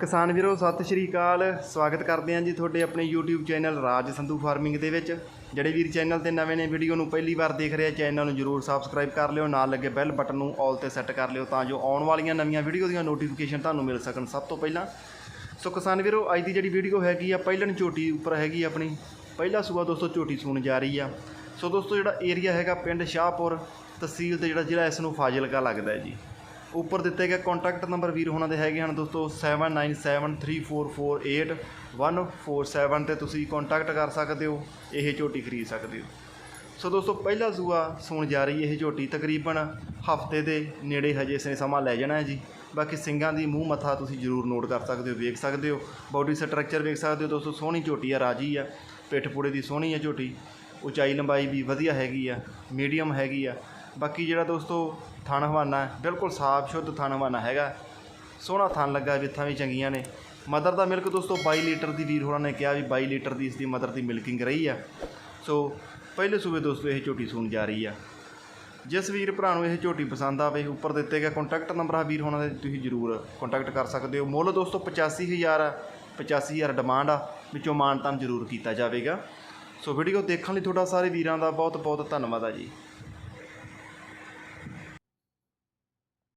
ਕਿਸਾਨ ਵੀਰੋ, ਸਤਿ ਸ਼੍ਰੀ ਅਕਾਲ। ਸਵਾਗਤ ਕਰਦੇ ਹਾਂ ਜੀ ਤੁਹਾਡੇ ਆਪਣੇ YouTube channel Raj Sandhu farming ਦੇ ਵਿੱਚ। ਜਿਹੜੇ ਵੀਰ ਚੈਨਲ ਤੇ ਨਵੇਂ ਨੇ, ਵੀਡੀਓ ਨੂੰ ਪਹਿਲੀ ਵਾਰ ਦੇਖ ਰਹੇ ਆ, ਚੈਨਲ ਨੂੰ ਜਰੂਰ ਸਬਸਕ੍ਰਾਈਬ ਕਰ ਲਿਓ। ਨਾਲ ਲੱਗੇ ਬੈਲ ਬਟਨ ਨੂੰ ਆਲ ਤੇ ਸੈੱਟ ਕਰ ਲਿਓ ਤਾਂ ਜੋ ਆਉਣ ਵਾਲੀਆਂ ਨਵੀਆਂ ਵੀਡੀਓ ਦੀਆਂ ਨੋਟੀਫਿਕੇਸ਼ਨ ਤੁਹਾਨੂੰ ਮਿਲ ਸਕਣ ਸਭ ਤੋਂ ਪਹਿਲਾਂ। ਸੋ ਕਿਸਾਨ ਵੀਰੋ, ਅੱਜ ਦੀ ਜਿਹੜੀ ਵੀਡੀਓ ਹੈਗੀ ਆ, ਪਹਿਲਣ ਝੋਟੀ ਉੱਪਰ ਹੈਗੀ ਆਪਣੀ। ਪਹਿਲਾ ਸੂਆ ਦੋਸਤੋ ਝੋਟੀ ਸੂਣ ਜਾ ਰਹੀ ਆ। ਸੋ ਦੋਸਤੋ ਜਿਹੜਾ ਏਰੀਆ ਹੈਗਾ ਪਿੰਡ ਸ਼ਾਹਪੁਰ, ਤਹਿਸੀਲ ਤੇ ਜਿਹੜਾ ਜ਼ਿਲ੍ਹਾ ਇਸ ਨੂੰ ਫਾਜ਼ਿਲਕਾ ਲੱਗਦਾ ਜੀ। ਉੱਪਰ ਦਿੱਤੇ ਗਏ ਕੰਟੈਕਟ ਨੰਬਰ ਵੀਰ ਹੋਣਾ ਦੇ ਹੈਗੇ ਹਨ ਦੋਸਤੋ 7973448147 ਤੇ ਤੁਸੀਂ ਕੰਟੈਕਟ ਕਰ ਸਕਦੇ ਹੋ, ਇਹ ਝੋਟੀ ਖਰੀਦ ਸਕਦੇ ਹੋ। ਸੋ ਦੋਸਤੋ, ਪਹਿਲਾ ਸੂਆ ਸੂਣ ਜਾ ਰਹੀ, ਇਹ ਝੋਟੀ ਤਕਰੀਬਨ ਹਫ਼ਤੇ ਦੇ ਨੇੜੇ ਹਜੇ ਇਸਨੇ ਸਮਾਂ ਲੈ ਜਾਣਾ ਹੈ ਜੀ। ਬਾਕੀ ਸਿੰਘਾਂ ਦੀ ਮੂੰਹ ਮੱਥਾ ਤੁਸੀਂ ਜ਼ਰੂਰ ਨੋਟ ਕਰ ਸਕਦੇ ਹੋ, ਵੇਖ ਸਕਦੇ ਹੋ। ਬਾਡੀ ਸਟਰਕਚਰ ਵੇਖ ਸਕਦੇ ਹੋ ਦੋਸਤੋ, ਸੋਹਣੀ ਝੋਟੀ ਆ, ਰਾਜੀ ਆ, ਪਿੱਠ ਪੂੜੇ ਦੀ ਸੋਹਣੀ ਆ ਝੋਟੀ। ਉਚਾਈ ਲੰਬਾਈ ਵੀ ਵਧੀਆ ਹੈਗੀ ਆ ਮੀਡੀਅਮ ਹੈਗੀ ਆ। ਬਾਕੀ ਜਿਹੜਾ ਦੋਸਤੋ ਥਣ ਹਵਾਨਾ ਬਿਲਕੁਲ ਸਾਫ਼ ਸ਼ੁੱਧ ਥਣ ਹਵਾਨਾ ਹੈਗਾ। ਸੋਹਣਾ ਥਣ ਲੱਗਾ ਵਿੱਥਾਂ ਵੀ ਚੰਗੀਆਂ ਨੇ। ਮਦਰ ਦਾ ਮਿਲਕ ਦੋਸਤੋ 22 ਲੀਟਰ ਦੀ ਵੀਰ ਹੋਰਾਂ ਨੇ ਕਿਹਾ ਵੀ 22 ਲੀਟਰ ਦੀ ਇਸ ਦੀ ਮਦਰ ਦੀ ਮਿਲਕਿੰਗ ਰਹੀ ਆ। ਸੋ ਪਹਿਲੇ ਸੂਬੇ ਦੋਸਤੋ ਇਹ ਝੋਟੀ ਸੂਣ ਜਾ ਰਹੀ ਆ। ਜਿਸ ਵੀਰ ਭਰਾ ਨੂੰ ਇਹ ਝੋਟੀ ਪਸੰਦ ਆਵੇ, ਉੱਪਰ ਦਿੱਤੇ ਗਏ ਕੰਟੈਕਟ ਨੰਬਰ ਆ ਵੀਰ ਹੋਣਾ ਦੇ, ਤੁਸੀਂ ਜਰੂਰ ਕੰਟੈਕਟ ਕਰ ਸਕਦੇ ਹੋ। ਮੁੱਲ ਦੋਸਤੋ 85000 ਆ 85000 ਡਿਮਾਂਡ ਆ, ਵਿੱਚੋਂ ਮਾਨਤਾਨ ਜ਼ਰੂਰ ਕੀਤਾ ਜਾਵੇਗਾ। ਸੋ ਵੀਡੀਓ ਦੇਖਣ ਲਈ ਤੁਹਾਡਾ ਸਾਰੇ ਵੀਰਾਂ ਦਾ ਬਹੁਤ ਬਹੁਤ ਧੰਨਵਾਦ ਆ ਜੀ।